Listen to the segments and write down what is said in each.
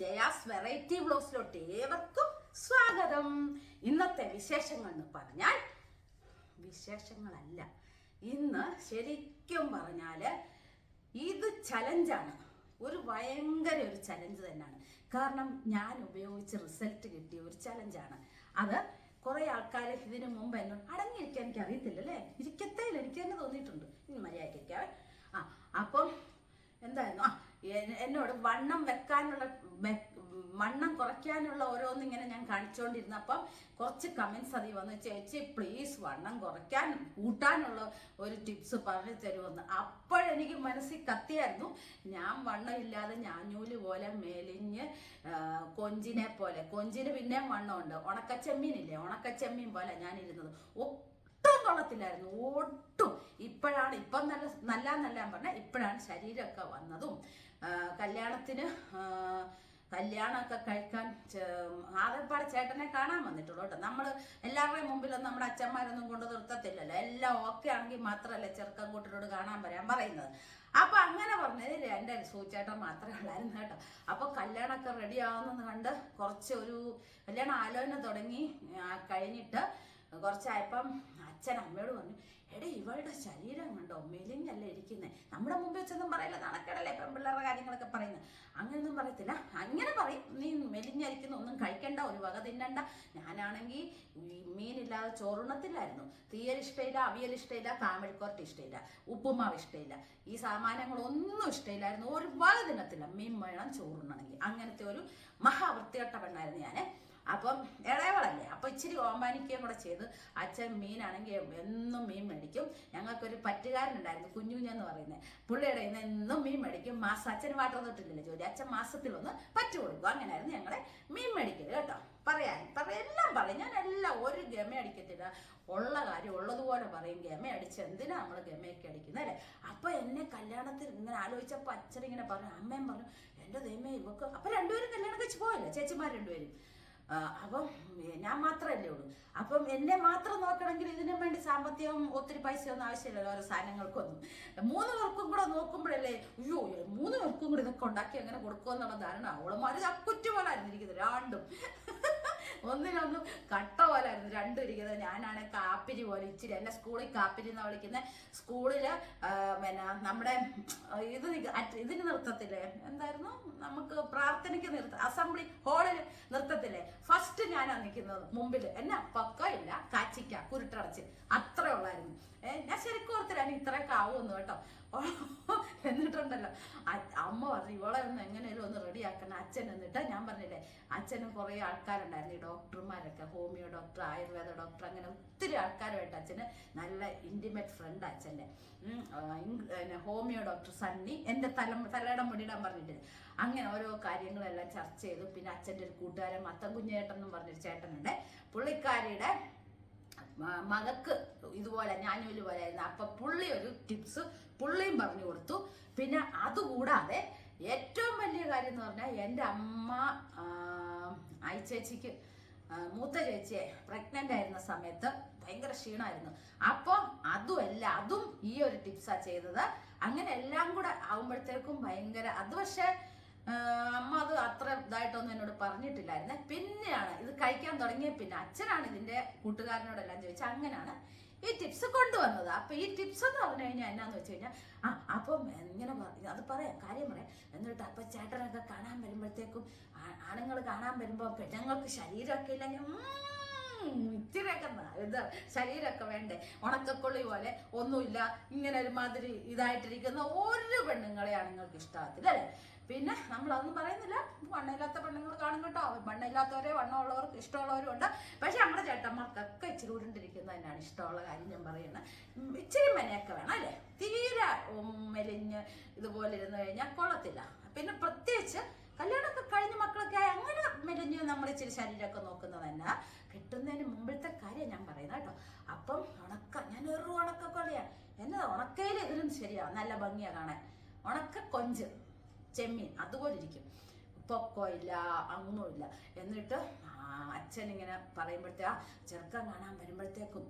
Jaya's variety വ്ലോഗ്സിലോട്ട് ഏവർക്കും സ്വാഗതം. ഇന്നത്തെ വിശേഷങ്ങൾ എന്ന് പറഞ്ഞാൽ വിശേഷങ്ങളല്ല ഇന്ന് ശരിക്കും പറഞ്ഞാൽ ഇത് ചലഞ്ചാണ് ഒരു ഭയങ്കര ഒരു ചലഞ്ച് തന്നെയാണ്. കാരണം ഞാൻ ഉപയോഗിച്ച് റിസൾട്ട് കിട്ടിയ ഒരു ചലഞ്ചാണ് അത് കുറേ ആൾക്കാർ ഇതിനു മുമ്പ് എന്നെ അടങ്ങിയിരിക്കാൻ എനിക്ക് അറിയത്തില്ല അല്ലേ ഇരിക്കത്തേ ഇല്ല എനിക്ക് തന്നെ തോന്നിയിട്ടുണ്ട്. ഇനി മര്യാദയ്ക്കാവേ ആ അപ്പം എന്തായിരുന്നു? ആ എന്നോട് വണ്ണം വെക്കാനുള്ള വണ്ണം കുറയ്ക്കാനുള്ള ഓരോന്ന് ഇങ്ങനെ ഞാൻ കാണിച്ചുകൊണ്ടിരുന്നപ്പം കുറച്ച് കമൻസ് അതി വന്നു. ചേച്ചി പ്ലീസ് വണ്ണം കുറയ്ക്കാൻ കൂട്ടാനുള്ള ഒരു ടിപ്സ് പറഞ്ഞു തരുമെന്ന്. അപ്പോഴെനിക്ക് മനസ്സിൽ കത്തിയായിരുന്നു. ഞാൻ വണ്ണം ഇല്ലാതെ ഞാഞ്ഞൂൽ പോലെ മെലിഞ്ഞ് കൊഞ്ചിനെ പോലെ. കൊഞ്ചിന് പിന്നെയും വണ്ണമുണ്ട്. ഉണക്കച്ചെമ്മീനില്ലേ? ഉണക്കച്ചെമ്മീൻ പോലെ ഞാൻ ഇരുന്നത് ഒട്ടും കൊള്ളത്തില്ലായിരുന്നു. ഒട്ടും. ഇപ്പോഴാണ് ഇപ്പം നല്ല നല്ല നല്ല പറഞ്ഞാൽ പറഞ്ഞ. ഇപ്പോഴാണ് ശരീരമൊക്കെ വന്നതും കല്യാണത്തിന് കല്യാണമൊക്കെ കഴിക്കാൻ ആദ്യപ്പാട് ചേട്ടനെ കാണാൻ വന്നിട്ടുള്ളൂ കേട്ടോ. നമ്മൾ എല്ലാവരുടെയും മുമ്പിലൊന്നും നമ്മുടെ അച്ഛന്മാരൊന്നും കൊണ്ട് നിർത്തത്തില്ലല്ലോ. എല്ലാം ഓക്കെ ആണെങ്കിൽ മാത്രമല്ല ചെറുക്കൻ കൂട്ടരോട് കാണാൻ വരാൻ പറയുന്നത്. അപ്പൊ അങ്ങനെ പറഞ്ഞത് എന്റെ സൂചേട്ടൻ മാത്രമേ ഉള്ളായിരുന്നു കേട്ടോ. അപ്പൊ കല്യാണമൊക്കെ റെഡി ആവുന്നെന്ന് കണ്ട് കുറച്ച് ഒരു കല്യാണം ആലോചന തുടങ്ങി കഴിഞ്ഞിട്ട് കുറച്ചായപ്പം അച്ഛൻ അമ്മയോട് പറഞ്ഞു എടേ ഇവളുടെ ശരീരം കണ്ടോ? മെലിഞ്ഞല്ലേ ഇരിക്കുന്നത് നമ്മുടെ മുമ്പിൽ വെച്ചൊന്നും പറയില്ല. നടക്കടല്ലേ പെൺപിള്ളേരുടെ കാര്യങ്ങളൊക്കെ പറയുന്നത് അങ്ങനെയൊന്നും പറയത്തില്ല. അങ്ങനെ പറയും. നീ മെലിഞ്ഞരിക്കുന്ന ഒന്നും കഴിക്കണ്ട. ഒരു വക തിന്നണ്ട. ഞാനാണെങ്കിൽ മീനില്ലാതെ ചോറുണത്തില്ലായിരുന്നു തീയൽ ഇഷ്ടമില്ല അവിയൽ ഇഷ്ടമില്ല കാമഴിക്കോർട്ട് ഇഷ്ടമില്ല ഉപ്പുമാവ് ഇഷ്ടമില്ല ഈ സാമാനങ്ങളൊന്നും ഇഷ്ടമില്ലായിരുന്നു ഒരു വക തിന്നത്തില്ല. മീൻ വേണം ചോറുണ്ണണമെങ്കിൽ. അങ്ങനത്തെ ഒരു മഹാവൃത്തികെട്ട പെണ്ണായിരുന്നു ഞാൻ അപ്പം ഇളയവളല്ലേ അപ്പൊ ഇച്ചിരി ഓമ്പാനിക്കുകയും കൂടെ ചെയ്ത്. അച്ഛൻ മീനാണെങ്കിൽ എന്നും മീൻ മേടിക്കും. ഞങ്ങൾക്കൊരു പറ്റുകാരനുണ്ടായിരുന്നു കുഞ്ഞുഞ്ഞെന്ന് പറയുന്നത് പുള്ളിയുടെ ഇന്ന് എന്നും മീൻ മേടിക്കും. മാസം അച്ഛന് വാട്ടർ തൊട്ടില്ലല്ലോ ജോലി. അച്ഛൻ മാസത്തിലൊന്ന് പറ്റു കൊടുക്കും. അങ്ങനെയായിരുന്നു ഞങ്ങളെ മീൻ മേടിക്കൽ കേട്ടോ. പറയാൻ പറയാം എല്ലാം പറയും. ഞാൻ എല്ലാം ഒരു ഗമ അടിക്കത്തില്ല. ഉള്ള കാര്യം ഉള്ളതുപോലെ പറയും. ഗമ അടിച്ച് എന്തിനാ നമ്മൾ ഗമയൊക്കെ അടിക്കുന്നത് അല്ലേ? അപ്പൊ എന്നെ കല്യാണത്തിൽ ഇങ്ങനെ ആലോചിച്ചപ്പോൾ അച്ഛൻ ഇങ്ങനെ പറഞ്ഞു അമ്മയും പറഞ്ഞു എന്റെ ദൈവമേ ഇവക്ക് അപ്പൊ രണ്ടുപേരും കല്യാണം കഴിച്ച് പോയല്ലോ. ചേച്ചിമാർ രണ്ടുപേരും. അപ്പം ഞാൻ മാത്രമല്ലേ ഉള്ളൂ. അപ്പം എന്നെ മാത്രം നോക്കണമെങ്കിൽ ഇതിനു വേണ്ടി സാമ്പത്തികം ഒത്തിരി പൈസ ഒന്നും ആവശ്യമില്ലല്ലോ ഓരോ സാധനങ്ങൾക്കൊന്നും. മൂന്ന് പേർക്കും കൂടെ നോക്കുമ്പോഴല്ലേ അയ്യോ മൂന്ന് പേർക്കും കൂടെ ഇതൊക്കെ ഉണ്ടാക്കി എങ്ങനെ കൊടുക്കുമെന്നുള്ള ധാരണ. അവളുമാർ ചക്കുറ്റു പോലെ രണ്ടും. ഒന്നിനൊന്നും കട്ട പോലെ ആയിരുന്നു. രണ്ടും ഇരിക്കുന്നത്. ഞാനാണ് കാപ്പിരി പോലെ ഇച്ചിരി എന്നെ സ്കൂളിൽ കാപ്പിരി എന്ന് വിളിക്കുന്ന. സ്കൂളിൽ പിന്നെ നമ്മുടെ ഇത് ഇതിന് നിർത്തത്തില്ലേ എന്തായിരുന്നു? നമുക്ക് പ്രാർത്ഥനയ്ക്ക് നിർത്ത അസംബ്ലി ഹാളിൽ നിർത്തത്തില്ലേ ഫസ്റ്റ് ഞാനാ നിൽക്കുന്നത് മുമ്പിൽ എന്നെ പക്ക ഇല്ല. കാച്ചിക്ക കുരുട്ടടച്ച്. അത്രേ ഉള്ളായിരുന്നു. ഞാൻ ശരിക്കും ഓർത്തില്ല. ഇത്രയൊക്കെ ആവുമെന്ന് കേട്ടോ. എന്നിട്ടുണ്ടല്ലോ. അമ്മ പറഞ്ഞു ഇവളെ ഒന്ന് എങ്ങനെയും ഒന്ന് റെഡിയാക്കണം അച്ഛൻ എന്നിട്ട് ഞാൻ പറഞ്ഞില്ലേ അച്ഛനും കുറേ ആൾക്കാരുണ്ടായിരുന്നു ഈ ഡോക്ടർമാരൊക്കെ ഹോമിയോ ഡോക്ടർ ആയുർവേദ ഡോക്ടർ അങ്ങനെ ഒത്തിരി ആൾക്കാരുമായിട്ട് അച്ഛന് നല്ല ഇന്റിമേറ്റ് ഫ്രണ്ട് അച്ഛന്റെ. ഹോമിയോ ഡോക്ടർ സണ്ണി എന്റെ തല തലയുടെ മുടിയിടാൻ പറഞ്ഞിട്ട് അങ്ങനെ ഓരോ കാര്യങ്ങളെല്ലാം ചർച്ച ചെയ്തു. പിന്നെ അച്ഛന്റെ ഒരു കൂട്ടുകാരൻ മത്തൻ കുഞ്ഞേട്ടൻ എന്നും പറഞ്ഞൊരു ചേട്ടനുണ്ട്. പുള്ളിക്കാരിയുടെ മകക്ക് ഇതുപോലെ ഞാനൂൽ പോലെ ആയിരുന്നു അപ്പൊ പുള്ളി ഒരു ടിപ്സ് പുള്ളിയും പറഞ്ഞു കൊടുത്തു. പിന്നെ അതുകൂടാതെ ഏറ്റവും വലിയ കാര്യം എന്ന് പറഞ്ഞാൽ എന്റെ അമ്മ ഐച്ചേച്ചിക്ക് മൂത്ത ചേച്ചിയെ പ്രഗ്നന്റ് ആയിരുന്ന സമയത്ത് ഭയങ്കര ക്ഷീണമായിരുന്നു. അപ്പോൾ അതുമല്ല അതും ഈ ഒരു ടിപ്സാണ് ചെയ്തത്. അങ്ങനെ എല്ലാം കൂടെ ആവുമ്പോഴത്തേക്കും ഭയങ്കര അത് പക്ഷേ അമ്മ അത് അത്ര ഇതായിട്ടൊന്നും എന്നോട് പറഞ്ഞിട്ടില്ലായിരുന്നെ. പിന്നെയാണ് ഇത് കഴിക്കാൻ തുടങ്ങിയ പിന്നെ അച്ഛനാണ് ഇതിന്റെ കൂട്ടുകാരനോടെല്ലാം ചോദിച്ചത് അങ്ങനെയാണ് ഈ ടിപ്സ് കൊണ്ടുവന്നത്. അപ്പൊ ഈ ടിപ്സ് എന്ന് പറഞ്ഞു കഴിഞ്ഞാൽ എന്നാന്ന് വെച്ച് കഴിഞ്ഞാൽ ആ അപ്പം ഇങ്ങനെ അത് പറയാം കാര്യം പറയാം. എന്നിട്ട് അപ്പൊ ചേട്ടനൊക്കെ കാണാൻ വരുമ്പോഴത്തേക്കും ആണുങ്ങൾ കാണാൻ വരുമ്പോൾ പെണ്ണുങ്ങൾക്ക് ശരീരമൊക്കെ ഇല്ലെങ്കിൽ ഇത്തിരിയൊക്കെ ഇത് ശരീരമൊക്കെ വേണ്ടേ? ഉണക്കക്കൊള്ളി പോലെ ഒന്നുമില്ല. ഇങ്ങനെ ഒരുമാതിരി ഇതായിട്ടിരിക്കുന്ന ഒരു പെണ്ണുങ്ങളെയാണ് നിങ്ങൾക്ക് ഇഷ്ടമാകത്തില്ല അല്ലേ? പിന്നെ നമ്മളതൊന്നും പറയുന്നില്ല. വണ്ണമില്ലാത്ത പെണ്ണുങ്ങൾ കാണും കേട്ടോ. വണ്ണമില്ലാത്തവരെ വണ്ണമുള്ളവർക്ക് ഇഷ്ടമുള്ളവരും ഉണ്ട്. പക്ഷെ നമ്മുടെ ചേട്ടന്മാർക്കൊക്കെ ഇച്ചിരി ഉരുണ്ടിരിക്കുന്നത് തന്നെയാണ് ഇഷ്ടമുള്ള കാര്യം ഞാൻ പറയുന്നത്. ഇച്ചിരി മെനയൊക്കെ വേണം അല്ലേ? തീരെ മെലിഞ്ഞ് ഇതുപോലെ ഇരുന്ന് കഴിഞ്ഞാൽ കൊള്ളത്തില്ല. പിന്നെ പ്രത്യേകിച്ച് കല്യാണമൊക്കെ കഴിഞ്ഞ മക്കളൊക്കെ ആയി അങ്ങനെ മെലിഞ്ഞ് നമ്മൾ ഇച്ചിരി ശരീരമൊക്കെ നോക്കുന്നത് തന്നെ. കിട്ടുന്നതിന് മുമ്പിലത്തെ കാര്യം ഞാൻ പറയുന്നത് കേട്ടോ. അപ്പം ഉണക്ക ഞാൻ ഒരു ഉണക്ക കൊള്ളിയാണ് എന്നെ ഉണക്കയിൽ ഇതിലും ശരിയാ. നല്ല ഭംഗിയാ കാണാൻ. ഉണക്ക കൊഞ്ച് ചെമ്മീൻ അതുപോലെ ഇരിക്കും. പൊക്കോ ഇല്ല എന്നിട്ട് അച്ഛൻ ഇങ്ങനെ പറയുമ്പോഴത്തേ ആ ചെറുക്കൻ കാണാൻ വരുമ്പോഴത്തേക്കും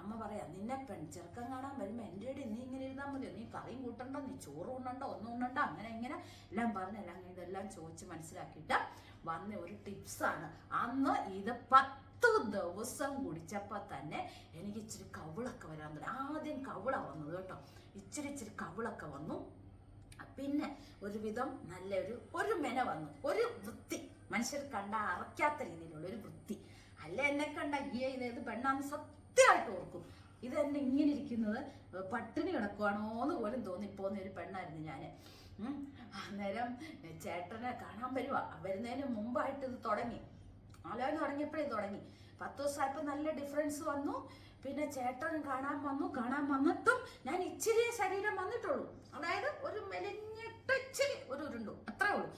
അമ്മ പറയാ നിന്നെ പെൺ ചെറുക്കം കാണാൻ വരുമ്പോ എന്റെ ഇടയിൽ നീ ഇങ്ങനെ ഇരുന്നാൽ മതിയോ? നീ കറിയും കൂട്ടണ്ട നീ ചോറ് ഉണ്ണണ്ട ഒന്നും ഉണ്ണണ്ട അങ്ങനെ ഇങ്ങനെ. എല്ലാം പറഞ്ഞെല്ലാം ഇതെല്ലാം ചോദിച്ച് മനസ്സിലാക്കിയിട്ട് വന്ന ഒരു ടിപ്സാണ്. അന്ന് ഇത് പത്ത് ദിവസം കുടിച്ചപ്പോൾ തന്നെ എനിക്ക് ഇച്ചിരി കവിളൊക്കെ വരാൻ തുടങ്ങി. ആദ്യം കവിള വന്നത് കേട്ടോ. ഇച്ചിരി ഇച്ചിരി കവിളൊക്കെ വന്നു. പിന്നെ ഒരുവിധം നല്ലൊരു ഒരു മെന വന്നു. ഒരു വൃത്തി. മനുഷ്യർ കണ്ട അറക്കാത്ത രീതിയിലുള്ള ഒരു വൃത്തി. അല്ല എന്നെ കണ്ട ഈ ഇതേത് പെണ്ണാന്ന് സത്യമായിട്ട് ഓർക്കും. ഇത് എന്നെ ഇങ്ങനെ ഇരിക്കുന്നത് പട്ടിണി കിടക്കുവാണോ എന്ന് പോലും തോന്നിപ്പോന്ന ഒരു പെണ്ണായിരുന്നു ഞാൻ അന്നേരം ചേട്ടനെ കാണാൻ വരുവാ. വരുന്നതിന് മുമ്പായിട്ട് ഇത് തുടങ്ങി. ആലോചന തുടങ്ങിയപ്പോഴേ തുടങ്ങി. പത്ത് ദിവസമായപ്പോൾ നല്ല ഡിഫറൻസ് വന്നു. പിന്നെ ചേട്ടൻ കാണാൻ വന്നു കാണാൻ വന്നിട്ടും ഞാൻ ഇച്ചിരി ശരീരം വന്നിട്ടുള്ളൂ. അതായത് ഒരു മെലിഞ്ഞിട്ട് ഇച്ചിരി ഒരു ഉരുണ്ടു. അത്രേ ഉള്ളൂ.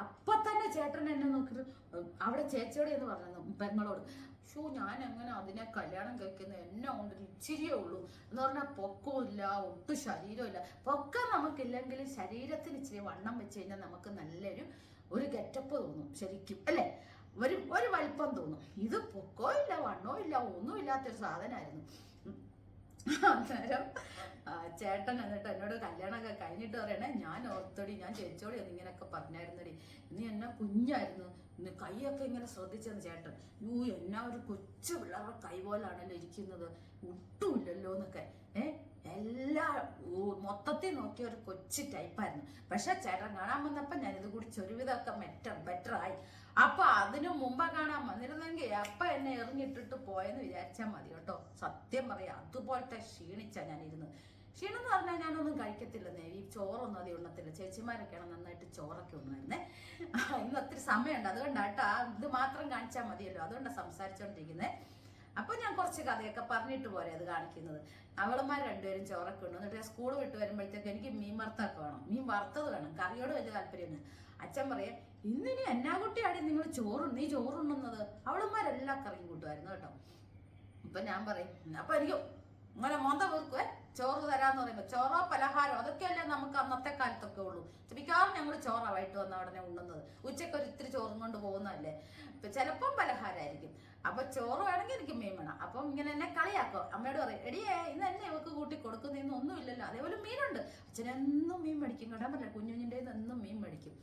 അപ്പൊ തന്നെ ചേട്ടൻ എന്നെ നോക്കിയിട്ട് അവിടെ ചേച്ചിയോടെ എന്ന് പറഞ്ഞു പെങ്ങളോട്. ഷോ ഞാൻ എങ്ങനെ അതിനെ കല്യാണം കഴിക്കുന്നത് എന്നെ കൊണ്ട് ഇച്ചിരിയേ ഉള്ളൂ. എന്ന് പറഞ്ഞാൽ പൊക്കമില്ല ഒട്ടും ശരീരമില്ല പൊക്കം നമുക്കില്ലെങ്കിൽ ശരീരത്തിന് ഇച്ചിരി വണ്ണം വെച്ച് കഴിഞ്ഞാൽ നമുക്ക് നല്ലൊരു ഒരു ഗെറ്റപ്പ് തോന്നും ശരിക്കും അല്ലേ? ഒരു ഒരു വലിപ്പം തോന്നും. ഇത് പൊക്കോ ഇല്ല വണ്ണോ ഇല്ല ഒന്നും ഇല്ലാത്തൊരു സാധനമായിരുന്നു. അന്നേരം ചേട്ടൻ എന്നിട്ട് എന്നോട് കല്യാണമൊക്കെ കഴിഞ്ഞിട്ട് പറയണേ ഞാൻ ഓർത്തടി ഞാൻ ചേച്ചോടി എന്നിങ്ങനെയൊക്കെ പറഞ്ഞായിരുന്നടി. നീ എന്നെ കുഞ്ഞായിരുന്നു? ഇന്ന് കൈയൊക്കെ ഇങ്ങനെ ശ്രദ്ധിച്ചെന്ന് ചേട്ടൻ. യൂ എന്നാ ഒരു കൊച്ചു പിള്ളേരുടെ കൈ പോലാണല്ലോ ഇരിക്കുന്നത്. ഒട്ടുമില്ലല്ലോ എന്നൊക്കെ ഏ എല്ലാ മൊത്തത്തിൽ നോക്കിയ ഒരു കൊച്ചു ടൈപ്പായിരുന്നു പക്ഷെ ചേട്ടൻ കാണാൻ വന്നപ്പോൾ ഞാനിത് കുടിച്ച് ഒരുവിധമൊക്കെ മെറ്റർ ബെറ്റർ ആയി. അപ്പൊ അതിനു മുമ്പ് കാണാൻ വന്നിരുന്നെങ്കിൽ അപ്പ എന്നെ എറിഞ്ഞിട്ടിട്ട് പോയെന്ന് വിചാരിച്ചാൽ മതി കേട്ടോ. സത്യം പറയാം അതുപോലത്തെ ക്ഷീണിച്ച ഞാൻ ഇരുന്ന് ക്ഷീണം എന്ന് പറഞ്ഞാൽ ഞാനൊന്നും കഴിക്കത്തില്ലെന്നേ ഈ ചോറൊന്നും അധികം ഉണ്ണത്തില്ല. ചേച്ചിമാരൊക്കെയാണ് നന്നായിട്ട് ചോറൊക്കെ ഉണ്ണായിരുന്നേ ഇന്ന് ഒത്തിരി സമയമുണ്ട്. അതുകൊണ്ടാട്ടോ ഇത് മാത്രം കാണിച്ചാൽ മതിയല്ലോ. അതുകൊണ്ടാണ് സംസാരിച്ചോണ്ടിരിക്കുന്നത് അപ്പൊ ഞാൻ കുറച്ച് കഥയൊക്കെ പറഞ്ഞിട്ട് പോരെ അത് കാണിക്കുന്നത്. അവളുമാർ രണ്ടുപേരും ചോറൊക്കെ ഉണ്ട് എന്നിട്ട് സ്കൂൾ വിട്ട് വരുമ്പോഴത്തേക്ക് എനിക്ക് മീൻ വറുത്തൊക്കെ വേണം. മീൻ വറുത്തത് വേണം. കറിയോട് വലിയ താല്പര്യമാണ് അച്ഛൻ പറയാ ഇന്നിനി എന്നാ കുട്ടിയാണ് നിങ്ങൾ ചോറ് നീ ചോറുണ്ണുന്നത്? അവളന്മാരെല്ലാ കറിയും കൂട്ടുമായിരുന്നു കേട്ടോ. അപ്പൊ ഞാൻ പറയും അപ്പൊ എനിക്ക് ഇങ്ങനെ മോന്ത വീർക്കുവേ ചോറ് തരാന്ന് പറയുമ്പോ ചോറോ പലഹാരോ അതൊക്കെയല്ലേ നമുക്ക് അന്നത്തെ കാലത്തൊക്കെ ഉള്ളൂ. മിക്കവാറും ഞങ്ങൾ ചോറ വൈകിട്ട് വന്ന ഉടനെ ഉണ്ണുന്നത്. ഉച്ചയ്ക്ക് ഒരു ഇത്തിരി ചോറും കൊണ്ട് പോകുന്നതല്ലേ. ഇപ്പൊ ചിലപ്പം പലഹാരമായിരിക്കും. അപ്പൊ ചോറ് വേണമെങ്കിൽ എനിക്ക് മീൻ വേണം. അപ്പം ഇങ്ങനെ എന്നെ കളിയാക്കോ. അമ്മയോട് പറയും എടിയേ ഇന്ന് എന്നെ ഇവക്ക് കൂട്ടി കൊടുക്കുന്നതൊന്നും ഒന്നുമില്ലല്ലോ. അതേപോലെ മീനുണ്ട്. അച്ഛനെന്നും മീൻ മേടിക്കും. കേട്ടാ പറ്റില്ല കുഞ്ഞുഞ്ഞിന്റെ എന്നും മീൻ മേടിക്കും.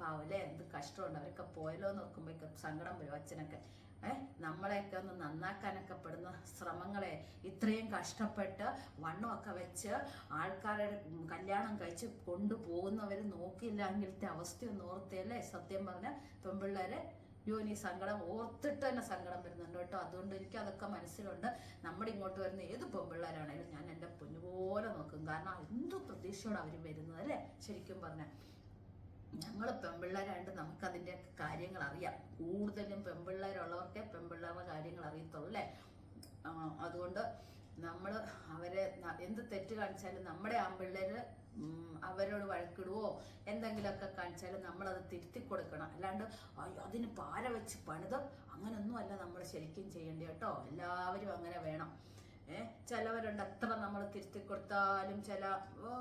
പാവല്ലേ എന്ത് കഷ്ടമുണ്ട്. അവരൊക്കെ പോയല്ലോ എന്ന് ഓർക്കുമ്പോഴൊക്കെ സങ്കടം വരും അച്ഛനൊക്കെ. ഏഹ് നമ്മളെയൊക്കെ ഒന്ന് നന്നാക്കാനൊക്കെ പെടുന്ന ശ്രമങ്ങളെ ഇത്രയും കഷ്ടപ്പെട്ട് വണ്ണമൊക്കെ വെച്ച് ആൾക്കാരുടെ കല്യാണം കഴിച്ച് കൊണ്ടുപോകുന്നവർ നോക്കിയില്ലെങ്കിലത്തെ അവസ്ഥയൊന്നും ഓർത്തല്ലേ? സത്യം പറഞ്ഞാൽ പെൺപിള്ളേരെ യോനി സങ്കടം ഓർത്തിട്ട് തന്നെ സങ്കടം വരുന്നുണ്ട് കേട്ടോ. അതുകൊണ്ട് എനിക്ക് അതൊക്കെ മനസ്സിലുണ്ട്. നമ്മുടെ ഇങ്ങോട്ട് വരുന്ന ഏത് പെമ്പിള്ളേരാണേലും ഞാൻ എന്റെ പൊന്നുപോലെ നോക്കും. കാരണം എന്ത് പ്രതീക്ഷയോടെ അവർ വരുന്നത് അല്ലേ? ശരിക്കും പറഞ്ഞാൽ ഞങ്ങൾ പെമ്പിള്ളേരായിട്ട് നമുക്കതിന്റെ കാര്യങ്ങൾ അറിയാം കൂടുതലും പെമ്പിള്ളേരുള്ളവർക്കേ പെമ്പിള്ളേരുടെ കാര്യങ്ങൾ അറിയത്തുള്ളൂ അല്ലേ? അതുകൊണ്ട് നമ്മൾ അവരെ ന- എന്ത് തെറ്റ് കാണിച്ചാലും നമ്മുടെ ആൺപിള്ളേര് ഉം, അവരോട് വഴക്കിടുവോ? എന്തെങ്കിലുമൊക്കെ നമ്മൾ നമ്മളത് തിരുത്തി കൊടുക്കണം. അല്ലാണ്ട് "അയ്യോ, അതിന് പാര വെച്ച് പണിത്? അങ്ങനൊന്നും അല്ല നമ്മൾ ശരിക്കും ചെയ്യേണ്ടി കേട്ടോ. എല്ലാവരും അങ്ങനെ വേണം. ഏഹ് ചിലവരുണ്ട് എത്ര നമ്മൾ തിരുത്തി കൊടുത്താലും ചില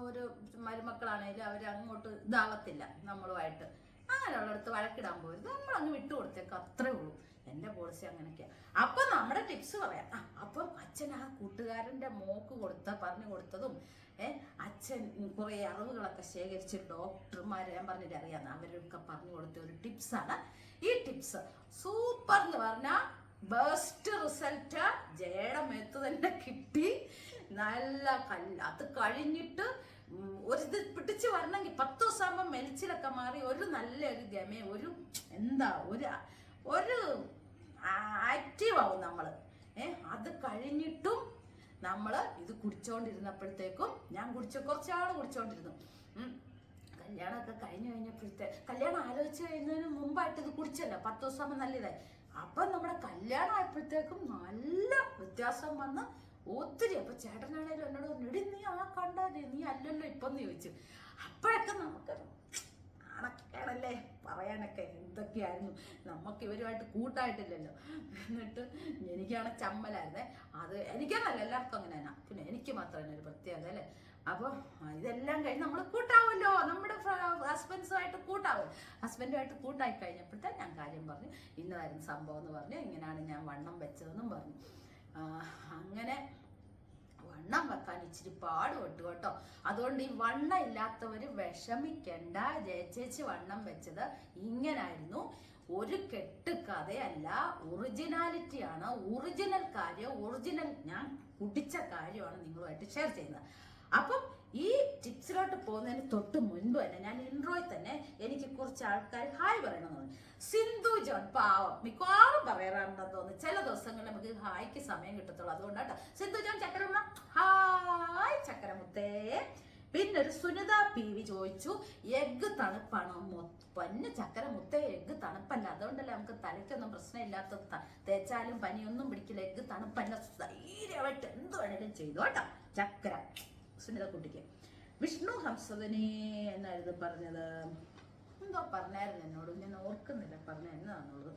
ഒരു മരുമക്കളാണെങ്കിലും അവർ അങ്ങോട്ട് ഇതാവത്തില്ല നമ്മളുമായിട്ട്. അങ്ങനെയുള്ളടത്ത് വഴക്കിടാൻ പോകരുത് നമ്മൾ അങ്ങ് വിട്ടു കൊടുത്തേക്ക് അത്രേ ഉള്ളൂ. എന്റെ പോളിസി അങ്ങനെയൊക്കെയാ. അപ്പൊ നമ്മുടെ ടിപ്സ് പറയാം. അപ്പൊ അച്ഛൻ ആ കൂട്ടുകാരന്റെ മോക്ക് കൊടുത്ത പറഞ്ഞു കൊടുത്തതും അച്ഛൻ കുറേ അറിവുകളൊക്കെ ശേഖരിച്ച് ഡോക്ടർമാർ ഞാൻ പറഞ്ഞിട്ട് അറിയാം. അവരൊക്കെ പറഞ്ഞു കൊടുത്ത ഒരു ടിപ്സാണ്. ഈ ടിപ്സ് സൂപ്പർ എന്ന് പറഞ്ഞാൽ ബെസ്റ്റ് റിസൾട്ട് ജയയുടെ മേത്ത് തന്നെ കിട്ടി. നല്ല കല്ല് അത് കഴിഞ്ഞിട്ട് ഒരു ഇത് പിടിച്ച് വരണമെങ്കിൽ പത്ത് ദിവസമാകുമ്പോൾ മെലിച്ചിലൊക്കെ മാറി ഒരു നല്ല ഒരു ഗമ ഒരു എന്താ ഒരു ഒരു ആക്റ്റീവ് ആവും നമ്മൾ ഏഹ് അത് കഴിഞ്ഞിട്ടും നമ്മൾ ഇത് കുടിച്ചോണ്ടിരുന്നപ്പോഴത്തേക്കും ഞാൻ കുടിച്ച കുറച്ചാൾ കുടിച്ചോണ്ടിരുന്നു. കല്യാണമൊക്കെ കഴിഞ്ഞു കഴിഞ്ഞപ്പോഴത്തെ കല്യാണം ആലോചിച്ച് കഴിഞ്ഞതിന് മുമ്പായിട്ട് ഇത് കുടിച്ചല്ലോ. പത്ത് ദിവസം ആകുമ്പോൾ നല്ല ഇതായി. അപ്പം നമ്മുടെ കല്യാണം ആയപ്പോഴത്തേക്കും നല്ല വ്യത്യാസം വന്ന് ഒത്തിരി അപ്പൊ ചേട്ടനാണേലും എന്നോട് പറഞ്ഞു എടി നീ ആ കണ്ടാ? നീ അല്ലല്ലോ ഇപ്പം എന്ന് ചോദിച്ചു. അപ്പോഴൊക്കെ നമുക്ക് ആണക്കേടല്ലേ പറയാനൊക്കെ എന്തൊക്കെയായിരുന്നു? നമുക്ക് ഇവരുമായിട്ട് കൂട്ടായിട്ടില്ലല്ലോ. എന്നിട്ട് എനിക്കാണ് ചമ്മലായിരുന്നേ. അത് എനിക്കെന്നല്ല എല്ലാവർക്കും അങ്ങനെ തന്നെ പിന്നെ എനിക്ക് മാത്രമേ ഒരു പ്രത്യേകത അല്ലേ? അപ്പോൾ ഇതെല്ലാം കഴിഞ്ഞ് നമ്മൾ കൂട്ടാവുമല്ലോ നമ്മുടെ ഹസ്ബൻഡ്സുമായിട്ട് കൂട്ടാവും ഹസ്ബൻഡുമായിട്ട് കൂട്ടായി കഴിഞ്ഞപ്പോഴത്തെ ഞാൻ കാര്യം പറഞ്ഞു. ഇന്നതായിരുന്നു സംഭവം എന്ന് പറഞ്ഞു. ഇങ്ങനെയാണ് ഞാൻ വണ്ണം വെച്ചതെന്നും പറഞ്ഞു. അങ്ങനെ വണ്ണം വെക്കാൻ ഇച്ചിരി പാടുപെട്ടു കേട്ടോ. അതുകൊണ്ട് ഈ വണ്ണം ഇല്ലാത്തവര് വിഷമിക്കണ്ട. ജയച്ചേച്ചി വണ്ണം വെച്ചത് ഇങ്ങനായിരുന്നു. ഒരു കെട്ട് കഥയല്ല ഒറിജിനാലിറ്റി ആണ്. ഒറിജിനൽ കാര്യം ഒറിജിനൽ ഞാൻ കുടിച്ച കാര്യമാണ് നിങ്ങളുമായിട്ട് ഷെയർ ചെയ്യുന്നത്. അപ്പം ഈ ടിപ്സിലോട്ട് പോകുന്നതിന് തൊട്ട് മുൻപ് തന്നെ ഞാൻ ഇൻട്രോയിൽ തന്നെ എനിക്ക് കുറച്ച് ആൾക്കാർ ഹായ് പറയണമെന്ന് സിന്ധു ജോൺ പാവം. മിക്കവാറും പറയാറുണ്ടെന്ന് തോന്നുന്നു. ചില ദിവസങ്ങളിൽ നമുക്ക് ഹായ്ക്ക് സമയം കിട്ടത്തുള്ളൂ. അതുകൊണ്ടാട്ടോ. സിന്ധു ജോൺ ചക്കരമ്മ ഹായ് ചക്കരമുത്തേ. പിന്നെ ഒരു സുനിത പി വി ചോദിച്ചു എഗ്ഗ് തണുപ്പാണോ? പൊന്ന് ചക്കര മുത്ത എഗ്ഗ് തണുപ്പല്ല. അതുകൊണ്ടല്ലേ നമുക്ക് തലയ്ക്കൊന്നും പ്രശ്നമില്ലാത്ത തേച്ചാലും പനിയൊന്നും പിടിക്കില്ല. എഗ്ഗ് തണുപ്പല്ല. ധൈര്യമായിട്ട് എന്ത് വേണേലും ചെയ്തോട്ടോ ചക്കര. സുനിത കുട്ടിക്ക്. വിഷ്ണു ഹംസവനെ എന്നായിരുന്നു പറഞ്ഞത്? എന്തോ പറഞ്ഞായിരുന്നു എന്നോട്. ഞാൻ ഓർക്കുന്നില്ല പറഞ്ഞ എന്നതാണുള്ളത്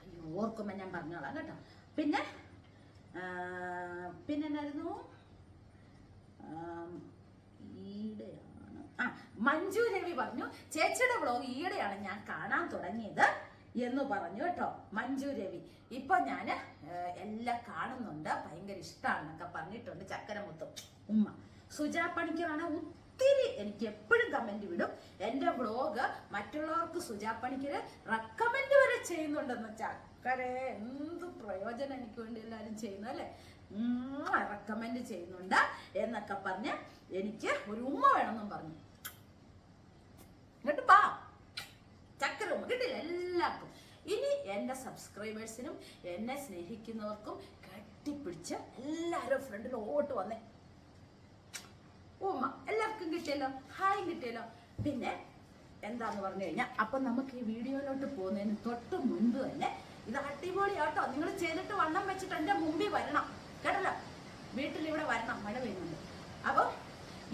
അയ്യോ ഓർക്കുമ്പോൾ ഞാൻ പറഞ്ഞോളാം കേട്ടോ. പിന്നെ പിന്നെ എന്നായിരുന്നു ഈടെയാണ് ആ മഞ്ജു രവി പറഞ്ഞു ചേച്ചിയുടെ വ്ളോഗ് ഈയിടെയാണ് ഞാൻ കാണാൻ തുടങ്ങിയത്. എന്ന് പറഞ്ഞു കേട്ടോ മഞ്ജു രവി. ഇപ്പൊ ഞാൻ എല്ലാം കാണുന്നുണ്ട്. ഭയങ്കര ഇഷ്ടമാണെന്നൊക്കെ പറഞ്ഞിട്ടുണ്ട് ചക്കരമുത്തും. ഉമ്മ. സുജാ പണിക്കറാണ് ഒത്തിരി എനിക്ക് എപ്പോഴും കമന്റ് വിടും എന്റെ വ്ളോഗ് മറ്റുള്ളവർക്ക് സുജാ പണിക്കര് റെക്കമെൻഡ് വരെ ചെയ്യുന്നുണ്ടെന്ന്. ചക്കരെ എന്ത് പ്രയോജനം എനിക്ക് വേണ്ടി എല്ലാവരും ചെയ്യുന്നു അല്ലേ? റെക്കമെൻഡ് ചെയ്യുന്നുണ്ട് എന്നൊക്കെ പറഞ്ഞ് എനിക്ക് ഒരു ഉമ്മ വേണമെന്നും പറഞ്ഞു. എന്നിട്ട് പാ ഉമ്മ കിട്ടില്ല എല്ലാവർക്കും. ഇനി എന്റെ സബ്സ്ക്രൈബേഴ്സിനും എന്നെ സ്നേഹിക്കുന്നവർക്കും കെട്ടിപ്പിടിച്ച് എല്ലാവരും ഫ്രണ്ടിൽ ഓട്ട് വന്നേ. ഉമ്മ എല്ലാവർക്കും കിട്ടിയല്ലോ ഹായ് കിട്ടിയല്ലോ. പിന്നെ എന്താന്ന് പറഞ്ഞു കഴിഞ്ഞാൽ അപ്പം നമുക്ക് ഈ വീഡിയോയിലോട്ട് പോകുന്നതിന് തൊട്ട് മുൻപ് തന്നെ ഇത് അടിപൊളിയാട്ടോ. നിങ്ങൾ ചെയ്തിട്ട് വണ്ണം വെച്ചിട്ട് എന്റെ മുമ്പിൽ വരണം. കേട്ടല്ലോ? വീട്ടിൽ ഇവിടെ വരണം മഴ പെയ്യുന്നുണ്ട്. അപ്പോൾ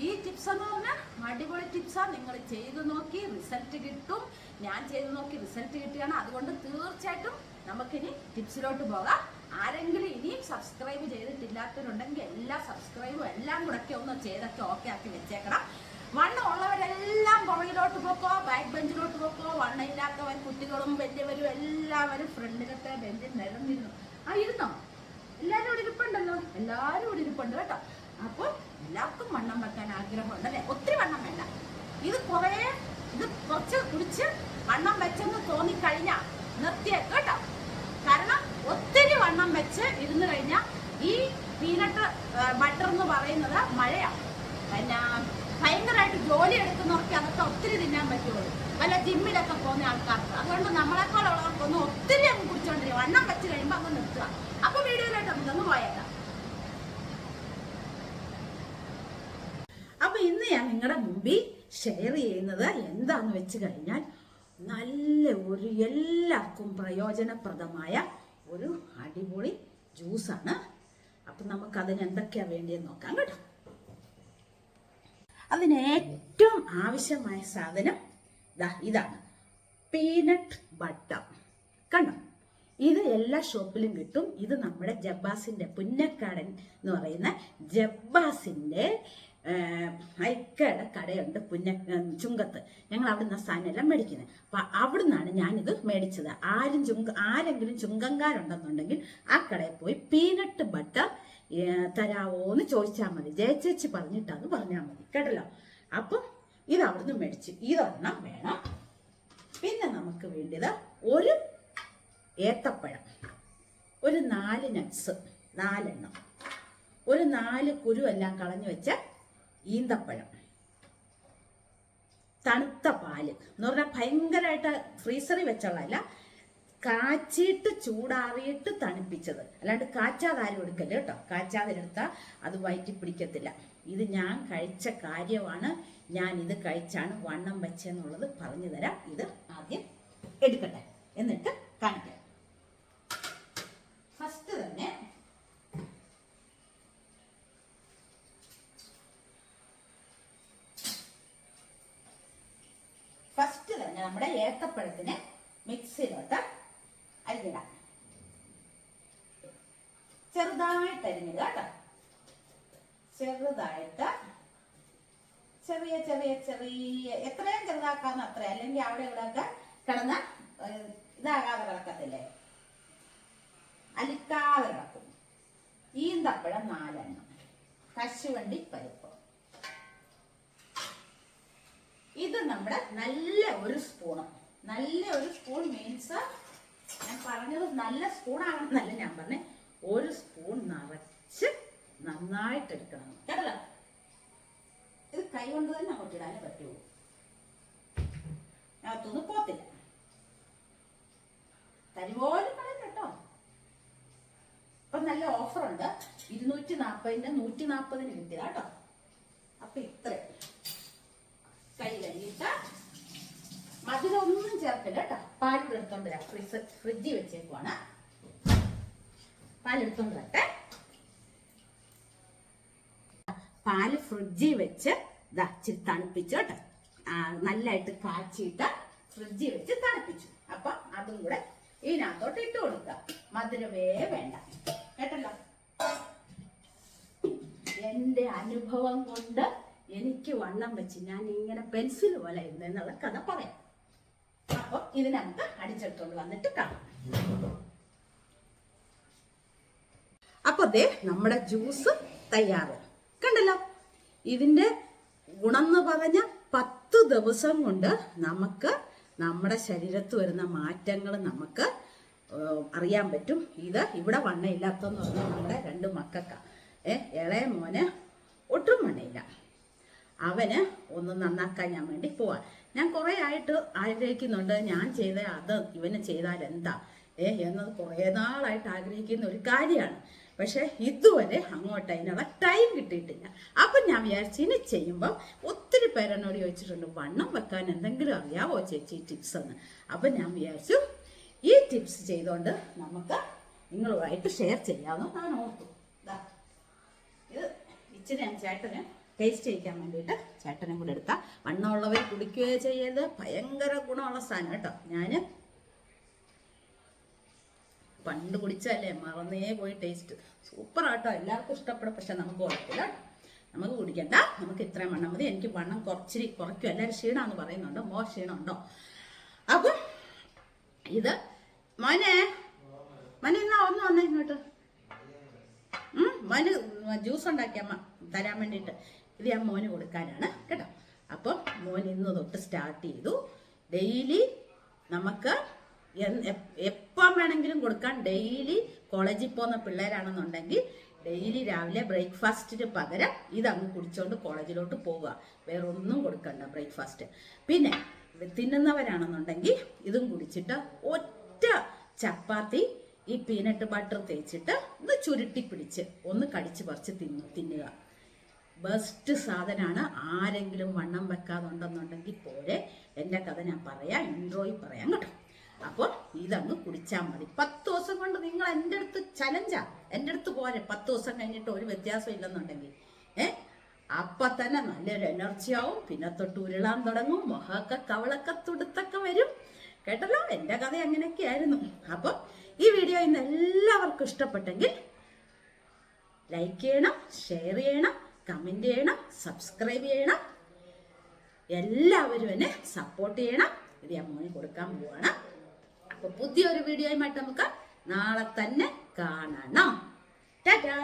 ഈ ടിപ്സ് എന്ന് പറഞ്ഞാൽ അടിപൊളി ടിപ്സാണ് നിങ്ങൾ ചെയ്ത് നോക്കി റിസൾട്ട് കിട്ടും. ഞാൻ ചെയ്ത് നോക്കി റിസൾട്ട് കിട്ടുകയാണ് അതുകൊണ്ട് തീർച്ചയായിട്ടും നമുക്കിനി ടിപ്സിലോട്ട് പോകാം. ആരെങ്കിലും ഇനിയും സബ്സ്ക്രൈബ് ചെയ്തിട്ടില്ലാത്തവരുണ്ടെങ്കിൽ എല്ലാ സബ്സ്ക്രൈബും എല്ലാം കൂടെ ഒന്ന് ചെയ്തൊക്കെ ഓക്കെ ആക്കി വെച്ചേക്കണം. വണ്ണം ഉള്ളവരെല്ലാം പുറകിലോട്ട് പോക്കോ ബാക്ക് ബെഞ്ചിലോട്ട് പോക്കോ. വണ്ണ ഇല്ലാത്തവൻ കുട്ടികളും വലിയവരും എല്ലാവരും ഫ്രണ്ടിലത്തെ ബെഞ്ചിൽ നിരന്നിരുന്നു. ആ ഇരുന്നോ? എല്ലാവരും ഇവിടെ ഇരിപ്പുണ്ടല്ലോ? എല്ലാവരും ഇവിടെ ഇരിപ്പുണ്ട് കേട്ടോ. അപ്പോൾ എല്ലാവർക്കും വണ്ണം വെക്കാൻ ആഗ്രഹമുണ്ട് അല്ലേ? ഒത്തിരി വണ്ണം വേണ്ട. ഇത് കുറേ ഇത് കുറച്ച് കുടിച്ച് വണ്ണം വെച്ചെന്ന് തോന്നിക്കഴിഞ്ഞാൽ നിർത്തിയ കേട്ടോ. കാരണം ഒത്തിരി വണ്ണം വെച്ച് ഇരുന്ന് കഴിഞ്ഞാൽ ഈ പീനട്ട് ബട്ടർ എന്ന് പറയുന്നത് മഴയാണ് പിന്നെ ഭയങ്കരമായിട്ട് ജോലി എടുക്കുന്നവർക്ക് അതൊക്കെ ഒത്തിരി തിന്നാൻ പറ്റുള്ളൂ. വല്ല ജിമ്മിലൊക്കെ പോകുന്ന ആൾക്കാർക്ക്. അതുകൊണ്ട് നമ്മളെക്കാളുള്ളവർക്കൊന്നും ഒത്തിരി അങ്ങ് കുടിച്ചോണ്ടിരിക്കും വണ്ണം വെച്ച് കഴിയുമ്പോൾ അങ്ങ് നിർത്തുക. അപ്പൊ വീഡിയോയിലായിട്ട് നമുക്കൊന്ന് പോയേക്കാം അപ്പൊ ഇന്ന് ഞാൻ നിങ്ങളുടെ മുമ്പിൽ ഷെയർ ചെയ്യുന്നത്? എന്താന്ന് വെച്ച് കഴിഞ്ഞാൽ നല്ല ഒരു എല്ലാവർക്കും പ്രയോജനപ്രദമായ ഒരു അടിപൊളി ജ്യൂസാണ് അപ്പം നമുക്കതിന് എന്തൊക്കെയാണ് എന്തൊക്കെയാ വേണ്ടിയെന്ന് നോക്കാം കേട്ടോ. അതിന് ഏറ്റവും ആവശ്യമായ സാധനം ദാ ഇതാണ്. പീനട്ട് ബട്ടർ കണ്ടോ? ഇത് എല്ലാ ഷോപ്പിലും കിട്ടും. ഇത് നമ്മുടെ ജബ്ബാസിന്റെ പുന്നക്കാടൻ എന്ന് പറയുന്ന ജബ്ബാസിന്റെ ഐക്കയുടെ കടയുണ്ട് ഏർ ചുങ്കത്ത്. ഞങ്ങൾ അവിടെ നിന്ന് സാധനം എല്ലാം മേടിക്കുന്നത് അപ്പൊ അവിടെ നിന്നാണ് ഞാനിത് മേടിച്ചത്. ആരും ചുങ്ക ആരെങ്കിലും ചുങ്കങ്കാരുണ്ടെന്നുണ്ടെങ്കിൽ ആ കടയിൽ പോയി പീനട്ട് ബട്ടർ തരാവോ എന്ന് ചോദിച്ചാൽ മതി. ജയച്ചേച്ചി പറഞ്ഞിട്ട് അത് പറഞ്ഞാൽ മതി. കേട്ടല്ലോ? അപ്പം ഇത് അവിടുന്ന് മേടിച്ച്. ഇതൊരെണ്ണം വേണം. പിന്നെ നമുക്ക് വേണ്ടത് ഒരു ഏത്തപ്പഴം. ഒരു നാല് നട്ട്സ്. നാലെണ്ണം. ഒരു നാല് കുരു എല്ലാം കളഞ്ഞു വെച്ച ഈന്തപ്പഴം. തണുത്ത പാൽ എന്ന് പറഞ്ഞാൽ ഭയങ്കരമായിട്ട് ഫ്രീസറിൽ വെച്ചുള്ളതല്ല കാച്ചിട്ട് ചൂടാറിയിട്ട് തണുപ്പിച്ചത്. അല്ലാണ്ട് കാച്ചാതെ ആരും എടുക്കല്ല കേട്ടോ. കാച്ചാതെ എടുത്താൽ അത് വയറ്റി പിടിക്കത്തില്ല. ഇത് ഞാൻ കഴിച്ച കാര്യമാണ്. ഞാൻ ഇത് കഴിച്ചാണ് വണ്ണം വെച്ചെന്നുള്ളത് പറഞ്ഞു തരാം ഇത് ആദ്യം എടുക്കട്ടെ. എന്നിട്ട് കാണിക്കാം ഫസ്റ്റ് തന്നെ ഫസ്റ്റ് തന്നെ നമ്മുടെ ഏത്തപ്പഴത്തിന് മിക്സിയിലോട്ട് അരിഞ്ഞിടാം. ചെറുതായിട്ട് അരിഞ്ഞിടുക കേട്ടോ. ചെറുതായിട്ട് ചെറിയ ചെറിയ ചെറിയ എത്രയും ചെറുതാക്കാന്ന് അത്ര അല്ലെങ്കിൽ അവിടെ ഇവിടെ ഒക്കെ കിടന്ന് ഇതാകാതെ കിടക്കത്തില്ലേ അലിക്കാതെ കിടക്കും. ഈന്തപ്പഴം നാലെണ്ണം. കശുവണ്ടി പരിപ്പ് ഇത് നമ്മുടെ നല്ല ഒരു സ്പൂണ് നല്ല ഒരു സ്പൂൺ മീൻസ് ഞാൻ പറഞ്ഞത് നല്ല സ്പൂൺ ആണെന്നല്ല ഞാൻ പറഞ്ഞ. ഒരു സ്പൂൺ നിറച്ച് നന്നായിട്ട് എടുക്കണം കേട്ടല്ലോ? ഇത് കൈ കൊണ്ട് തന്നെ അങ്ങോട്ട് ഇടാനേ പറ്റുള്ളൂ? അകത്തൊന്നും പോത്തില്ല തരുപോലെ കളയും കേട്ടോ. ഇപ്പൊ നല്ല ഓഫറുണ്ട് ഇരുന്നൂറ്റി നാപ്പതിന്റെ നൂറ്റി നാപ്പതിന് കിട്ടിയതാ കേട്ടോ. അപ്പൊ ഇത്ര ചേർക്കില്ല കേട്ടോ. പാലൂടെ എടുത്തോണ്ട് വരാം. ഫ്രിസ് ഫ്രിഡ്ജിൽ വെച്ചേക്കുവാണ്. പാലെടുത്തോണ്ട് വരട്ടെ. പാൽ ഫ്രിഡ്ജിൽ വെച്ച് ഇതാ തണുപ്പിച്ചു കേട്ടോ. ആ, നല്ലതായിട്ട് കാച്ചിയിട്ട് ഫ്രിഡ്ജിൽ വെച്ച് തണുപ്പിച്ചു. അപ്പൊ അതും കൂടെ ഇതിനകത്തോട്ട് ഇട്ട് കൊടുക്കുക. മധുരമേ വേണ്ട. കേട്ടല്ലോ? എന്റെ അനുഭവം കൊണ്ട് എനിക്ക് വണ്ണം വെച്ച് ഞാൻ ഇങ്ങനെ പെൻസിൽ പോലെ ഇരുന്നു എന്നുള്ള കഥ പറയാം. അപ്പൊ ഇത് നമുക്ക് അടിച്ചെടുത്തോണ്ട് വന്നിട്ട് കാണാം. അപ്പൊ ദേ നമ്മുടെ ജ്യൂസ് തയ്യാറ്. കണ്ടല്ലോ? ഇതിന്റെ ഗുണം പറഞ്ഞ പത്ത് ദിവസം കൊണ്ട് നമുക്ക് നമ്മുടെ ശരീരത്ത് വരുന്ന മാറ്റങ്ങൾ നമുക്ക് അറിയാൻ പറ്റും. ഇത് ഇവിടെ വണ്ണയില്ലാത്തെന്ന് പറഞ്ഞാൽ നമ്മുടെ രണ്ട് മക്കൾക്ക. ഏ ഇളയ മോന് ഒട്ടും വണ്ണയില്ല അവന് ഒന്ന് നന്നാക്കാൻ ഞാൻ വേണ്ടി പോവാ. ഞാൻ കുറേ ആയിട്ട് ആഗ്രഹിക്കുന്നുണ്ട്. ഞാൻ ചെയ്ത അത് ഇവന് ചെയ്താൽ എന്താ? ഏ എന്നത് കുറെ നാളായിട്ട് ആഗ്രഹിക്കുന്ന ഒരു കാര്യമാണ്. പക്ഷേ ഇതുവരെ അങ്ങോട്ട് അതിനുള്ള ടൈം കിട്ടിയിട്ടില്ല. അപ്പൊ ഞാൻ വിചാരിച്ചു ഇനി ചെയ്യുമ്പോൾ ഒത്തിരി പേരെന്നോട് ചോദിച്ചിട്ടുണ്ട് വണ്ണം വെക്കാൻ എന്തെങ്കിലും അറിയാവോ ചേച്ചി ടിപ്സ് എന്ന്? അപ്പൊ ഞാൻ വിചാരിച്ചു ഈ ടിപ്സ് ചെയ്തുകൊണ്ട് നമുക്ക് നിങ്ങളുമായിട്ട് ഷെയർ ചെയ്യാമെന്ന് ഞാൻ ഓർത്തു. ഇത് ഇച്ചിരി ഞാൻ ചേട്ടന് ടേസ്റ്റ് ചെയ്യിക്കാൻ വേണ്ടിയിട്ട് ചേട്ടനും കൂടെ എടുത്ത. വണ്ണമുള്ളവർ കുടിക്കുകയോ ചെയ്യരുത് ഭയങ്കര ഗുണമുള്ള സാധനം കേട്ടോ. ഞാൻ പണ്ട് കുടിച്ചല്ലേ മറന്നേ പോയി ടേസ്റ്റ് സൂപ്പർ ആട്ടോ. എല്ലാവർക്കും ഇഷ്ടപ്പെടും പക്ഷെ നമുക്ക് കുഴപ്പമില്ല. നമുക്ക് കുടിക്കണ്ട. നമുക്ക് ഇത്രയും വണ്ണം മതി. എനിക്ക് വണ്ണം കുറച്ചിരി കുറയ്ക്കും. എല്ലാവരും ക്ഷീണമെന്ന് പറയുന്നുണ്ട്? മോ ക്ഷീണമുണ്ടോ? അപ്പം ഇത് മോനെ മോനെ എന്നാ ഒന്ന് വന്നേ ഇങ്ങോട്ട്. മോന് ജ്യൂസ് ഉണ്ടാക്കിയമ്മ തരാൻ വേണ്ടിയിട്ട്. ഇത് ഞാൻ മോന് കൊടുക്കാനാണ് കേട്ടോ. അപ്പം മോൻ ഇന്ന് തൊട്ട് സ്റ്റാർട്ട് ചെയ്തു. ഡെയിലി നമുക്ക് എപ്പം വേണമെങ്കിലും കൊടുക്കാൻ ഡെയിലി കോളേജിൽ പോകുന്ന പിള്ളേരാണെന്നുണ്ടെങ്കിൽ ഡെയിലി രാവിലെ ബ്രേക്ക്ഫാസ്റ്റിന് പകരം ഇതങ്ങ് കുടിച്ചോണ്ട് കോളേജിലോട്ട് പോവുക. വേറെ ഒന്നും കൊടുക്കണ്ട ബ്രേക്ക്ഫാസ്റ്റ് പിന്നെ തിന്നുന്നവരാണെന്നുണ്ടെങ്കിൽ ഇതും കുടിച്ചിട്ട് ഒറ്റ ചപ്പാത്തി ഈ പീനട്ട് ബട്ടർ തേച്ചിട്ട് ഒന്ന് ചുരുട്ടി പിടിച്ച് ഒന്ന് കടിച്ച് പറിച്ച് തിന്നു തിന്നുക. ബെസ്റ്റ് സാധനമാണ് ആരെങ്കിലും വണ്ണം വെക്കാതുണ്ടെന്നുണ്ടെങ്കിൽ പോരെ. എന്റെ കഥ ഞാൻ പറയാം ഇൻട്രോയിൽ പറയാം കേട്ടോ. അപ്പോൾ ഇതങ്ങ് കുടിച്ചാൽ മതി. പത്ത് ദിവസം കൊണ്ട് നിങ്ങൾ എന്റെ അടുത്ത് ചലഞ്ചാ എന്റെ അടുത്ത് പോരെ. പത്ത് ദിവസം കഴിഞ്ഞിട്ട് ഒരു വ്യത്യാസം ഇല്ലെന്നുണ്ടെങ്കിൽ. ഏഹ് അപ്പൊ തന്നെ നല്ലൊരു എനർജി ആവും. പിന്നെ തൊട്ട് ഉരുളാൻ തുടങ്ങും. മുഖമൊക്കെ കവളൊക്കെ തുടുത്തൊക്കെ വരും. കേട്ടല്ലോ? എന്റെ കഥ അങ്ങനെയൊക്കെ ആയിരുന്നു അപ്പം ഈ വീഡിയോ ഇന്ന് എല്ലാവർക്കും ഇഷ്ടപ്പെട്ടെങ്കിൽ ലൈക്ക് ചെയ്യണം ഷെയർ ചെയ്യണം കമന്റ് ചെയ്യണം സബ്സ്ക്രൈബ് ചെയ്യണം. എല്ലാവരും എന്നെ സപ്പോർട്ട് ചെയ്യണം. ഇത് ഞാൻ കൊടുക്കാൻ പോവാണ്. അപ്പൊ പുതിയൊരു വീഡിയോയുമായിട്ട് നമുക്ക് നാളെ തന്നെ കാണണം ടാറ്റാ!